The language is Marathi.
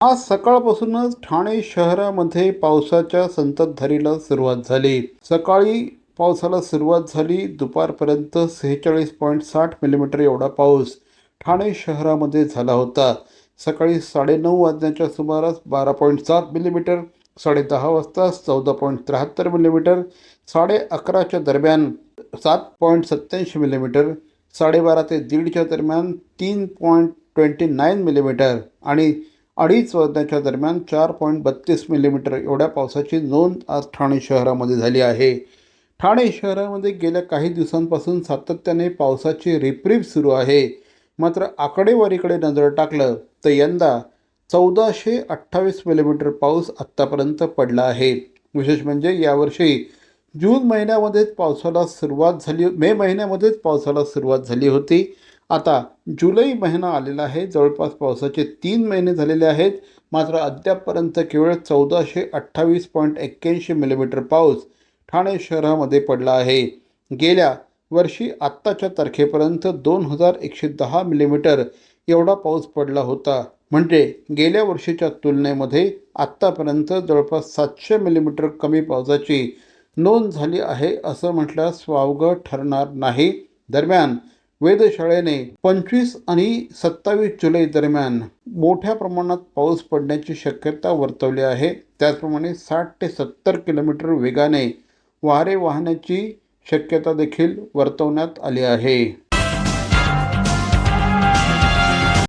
आज सकाळपासूनच ठाणे शहरामध्ये पावसाच्या संततधारीला सुरुवात झाली. सकाळी पावसाला सुरुवात झाली दुपारपर्यंत सेहेचाळीस पॉईंट साठ मिलीमीटर एवढा पाऊस ठाणे शहरामध्ये झाला होता. सकाळी साडेनऊ वाजण्याच्या सुमारास बारा पॉईंट सात मिलीमीटर साडेदहा वाजता चौदा पॉईंट त्र्याहत्तर मिलीमीटर साडे अकराच्या दरम्यान सात पॉईंट सत्याऐंशी मिलीमीटर साडेबारा ते दीडच्या दरम्यान तीन पॉईंट ट्वेंटी नाईन मिलीमीटर आणि अडीच वाजण्याच्या दरम्यान चार पॉईंट बत्तीस मिलीमीटर एवढ्या पावसाची नोंद आज ठाणे शहरामध्ये झाली आहे. ठाणे शहरामध्ये गेल्या काही दिवसांपासून सातत्याने पावसाची रिप्रीप सुरू आहे. मात्र आकडेवारीकडे नजर टाकलं तर यंदा चौदाशे अठ्ठावीस मिलीमीटर पाऊस आत्तापर्यंत पडला आहे. विशेष म्हणजे यावर्षी जून महिन्यामध्येच पावसाला सुरुवात झाली मे महिन्यामध्येच पावसाला सुरुवात झाली होती. आता जुलै महिना आलेला आहे. जवळपास पावसाचे तीन महिने झालेले आहेत. मात्र अद्यापपर्यंत केवळ चौदाशे अठ्ठावीस पॉईंट एक्क्याऐंशी मिलीमीटर पाऊस ठाणे शहरामध्ये पडला आहे. गेल्या वर्षी आत्ताच्या तारखेपर्यंत दोन हजार एकशे दहा मिलीमीटर एवढा पाऊस पडला होता. म्हणजे गेल्या वर्षीच्या तुलनेमध्ये आत्तापर्यंत जवळपास सातशे मिलीमीटर कमी पावसाची नोंद झाली आहे असं म्हटल्यास वावगं ठरणार नाही. दरम्यान वेधशाळेने पंचवीस आणि सत्तावीस जुलै दरम्यान मोठ्या प्रमाणात पाऊस पडण्याची शक्यता वर्तवली आहे. त्याचप्रमाणे साठ ते सत्तर किलोमीटर वेगाने वारे वाहण्याची शक्यता देखील वर्तवण्यात आली आहे.